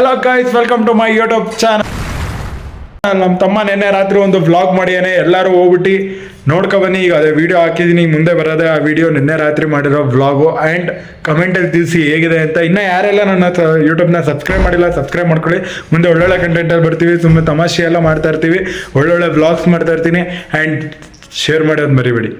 Hello guys welcome to my YouTube channel ನಮ್ಮ ತಮ್ಮ ನಿನ್ನೆ ರಾತ್ರಿ ಒಂದು ವ್ಲಾಗ್ ಮಾಡಿಯಾನೆ ಎಲ್ಲರೂ ಹೋಗ್ಬಿಟ್ಟು ನೋಡ್ಕೊ ಬನ್ನಿ. ಈಗ ಅದೇ ವಿಡಿಯೋ ಹಾಕಿದ್ದೀನಿ ಮುಂದೆ ಬರೋದೆ ಆ ವಿಡಿಯೋ ನಿನ್ನೆ ರಾತ್ರಿ ಮಾಡಿರೋ ವ್ಲಾಗು ಆ್ಯಂಡ್ ಕಮೆಂಟಲ್ಲಿ ತಿಳಿಸಿ ಹೇಗಿದೆ ಅಂತ. ಇನ್ನೂ ಯಾರೆಲ್ಲ ನನ್ನ ಯೂಟ್ಯೂಬ್ನ ಸಬ್ಸ್ಕ್ರೈಬ್ ಮಾಡಿಲ್ಲ ಸಬ್ಸ್ಕ್ರೈಬ್ ಮಾಡ್ಕೊಳ್ಳಿ. ಮುಂದೆ ಒಳ್ಳೊಳ್ಳೆ ಕಂಟೆಂಟಲ್ಲಿ ಬರ್ತೀವಿ ಸುಮ್ಮನೆ ತಮಾಷೆ ಎಲ್ಲ ಮಾಡ್ತಾ ಇರ್ತೀವಿ. ಒಳ್ಳೊಳ್ಳೆ ವ್ಲಾಗ್ಸ್ ಮಾಡ್ತಾ ಇರ್ತೀನಿ ಆ್ಯಂಡ್ ಶೇರ್ ಮಾಡೋದು ಮರಿಬೇಡಿ.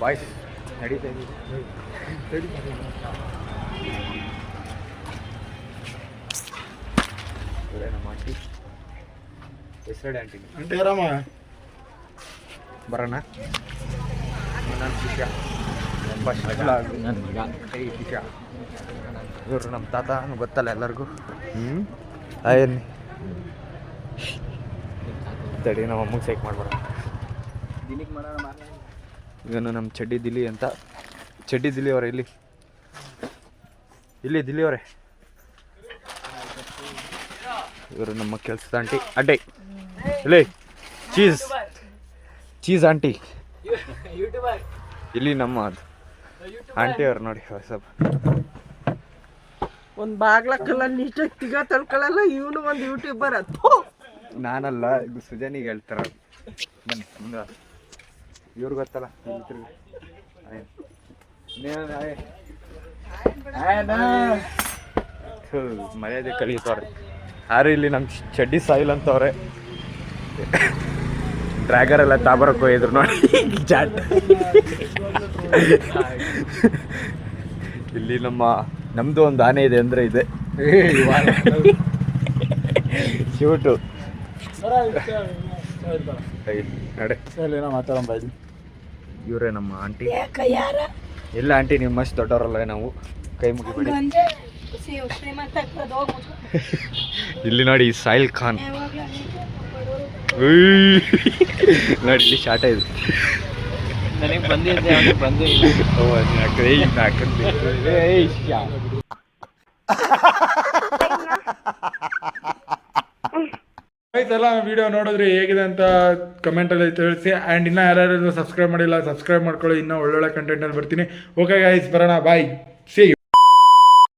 ಬಾಯ್ಸ್ ನಡೀತಾ ಇದೆ ನಮ್ಮ ಆಂಟಿ ಹೆಸರಡೆ ಆಂಟಿ అంటే ರಾಮ ಬರೋಣ ನನ್ನ ಶಿಷ್ಯ ನನ್ನ ಮಗ ಶಿಷ್ಯ ಇವರು ನಮ್ಮ ತಾತ ಗೊತ್ತಲ್ಲ ಎಲ್ಲರಿಗೂ. ಹ್ಞೂ ಏನು ತಡಿ, ನಮ್ಮ ಅಮ್ಮಗೆ ಸೈಕ್ ಮಾಡ್ಬೇಡ ಇವನು ನಮ್ಮ ಚಡ್ಡಿ ದಿಲ್ಲಿ ಅಂತ. ಚಡ್ಡಿ ದಿಲ್ಲಿ ಅವರೇ, ಇಲ್ಲಿ. ಇಲ್ಲಿ ದಿಲ್ಲಿ ಅವರೇ. ಇವರು ನಮ್ಮ ಕೆಲಸದ ಆಂಟಿ ಅಡ್ಡೆ ಇಲ್ಲಿ. ಚೀಸ್ ಚೀಸ್ ಆಂಟಿ ಇಲ್ಲಿ ನಮ್ಮ ಆಂಟಿ ಅವ್ರು ನೋಡಿ, ಹೊಸ. ಒಂದ್ ಬಾಗ್ಲಕ್ಕೆಲ್ಲ ನೀಟಾಗಿ ತಿಗ ತಳ್ಕೊಳ್ಳಲ್ಲ, ಇವನು ಒಂದು ಯೂಟ್ಯೂಬರ್ ಅದು ನಾನಲ್ಲ, ಇದು ಸುಜನಿಗೆ ಹೇಳ್ತಾರ. ಬನ್ನಿ, ಮುಂದೆ ಇವ್ರು ಗೊತ್ತಲ್ಲ ಮರ್ಯಾದೆ ಕಳೀತವ್ರೆ ಆರು ಇಲ್ಲಿ ನಮ್ಮ ಚಡ್ಡಿ ಸಾಯಿಲ್ ಅಂತವ್ರೆ? ಡ್ರ್ಯಾಗರ್ ಎಲ್ಲ ತಾಬರಕ್ಕೆ ಹೋಗಿದ್ರು ನೋಡಿ ಜಾಟ್. ಇಲ್ಲಿ ನಮ್ಮ ನಮ್ದು ಒಂದು ಆನೆ ಇದೆ ಅಂದ್ರೆ ಇದೆ. ಶೂಟು. ನಡೆ. ಇವರೇ ನಮ್ಮ ಆಂಟಿ. ಇಲ್ಲ ಎಲ್ಲ ಆಂಟಿ ನೀವು ಮಸ್ತ್ ದೊಡ್ಡವರಲ್ಲ ನಾವು. ಕೈ ಮುಗಿಬೇಡಿ ಇಲ್ಲಿ ನೋಡಿ ಸಾಯಿಲ್ ಖಾನ್. ನೋಡಿ ಇಲ್ಲಿ ಶಾಟ ಇದೆ. ನನಗೆ ಬಂದಿದ್ದೆ ಅವ್ನಿಗೆ ಬಂದು. ಆಯ್ತಲ್ಲ ವಿಡಿಯೋ ನೋಡಿದ್ರೆ ಹೇಗಿದೆ ಅಂತ ಕಮೆಂಟಲ್ಲಿ ತಿಳಿಸಿ. ಆ್ಯಂಡ್ ಇನ್ನ ಯಾರ್ಯಾರು ಸಬ್ಸ್ಕ್ರೈಬ್ ಮಾಡಿಲ್ಲ ಸಬ್ಸ್ಕ್ರೈಬ್ ಮಾಡ್ಕೊಳ್ಳಿ. ಇನ್ನೂ ಒಳ್ಳೊಳ್ಳೆ ಕಂಟೆಂಟ್ ಅಲ್ಲಿ ಬರ್ತೀನಿ. ಓಕೆ ಗೈಸ್ ಬರೋಣ. Bye see